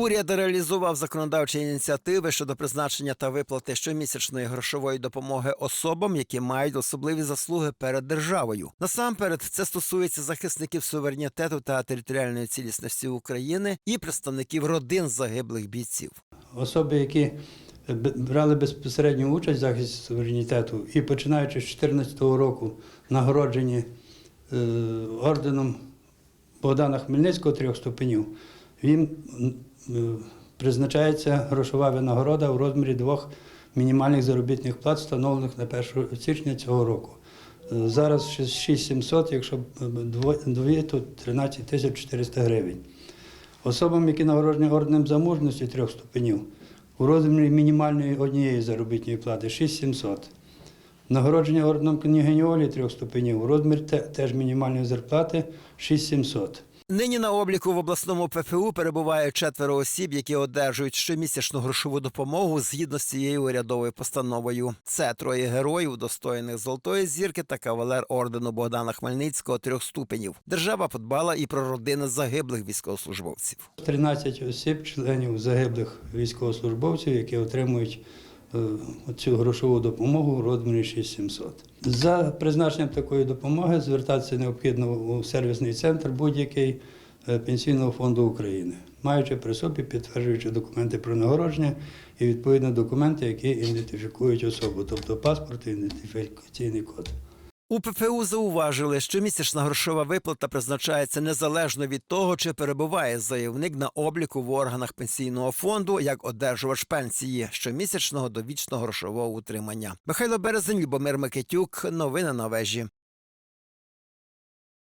Уряд реалізував законодавчі ініціативи щодо призначення та виплати щомісячної грошової допомоги особам, які мають особливі заслуги перед державою. Насамперед, це стосується захисників суверенітету та територіальної цілісності України і представників родин загиблих бійців. Особи, які брали безпосередню участь в захисті суверенітету і починаючи з 2014 року нагороджені е, орденом Богдана Хмельницького трьох ступенів, е, призначається грошова винагорода у розмірі двох мінімальних заробітних плат, встановлених на 1 січня цього року. Е, Зараз 6700, якщо дві, то 13 тисяч 400 гривень. Особам, які нагороджені орденом за мужності трьох ступенів, у розмірі мінімальної однієї заробітної плати 6700. Нагородження орденом княгині Олі трьох ступенів у розмірі теж мінімальної зарплати 6700. Нині на обліку в обласному ПФУ перебуває четверо осіб, які одержують щомісячну грошову допомогу згідно з цією урядовою постановою. Це троє героїв, достойних золотої зірки та кавалер ордену Богдана Хмельницького трьох ступенів. Держава подбала і про родини загиблих військовослужбовців. 13 осіб, членів загиблих військовослужбовців, які отримують цю грошову допомогу у розмірі 6700. За призначенням такої допомоги звертатися необхідно у сервісний центр будь-який е, Пенсійного фонду України, маючи при собі підтверджуючи документи про нагородження і відповідні документи, які ідентифікують особу, тобто паспорт і ідентифікаційний код. У ППУ зауважили, що місячна грошова виплата призначається незалежно від того, чи перебуває заявник на обліку в органах пенсійного фонду як одержувач пенсії щомісячного довічного грошового утримання. Михайло Березень, Любомир Микитюк. Новини на вежі.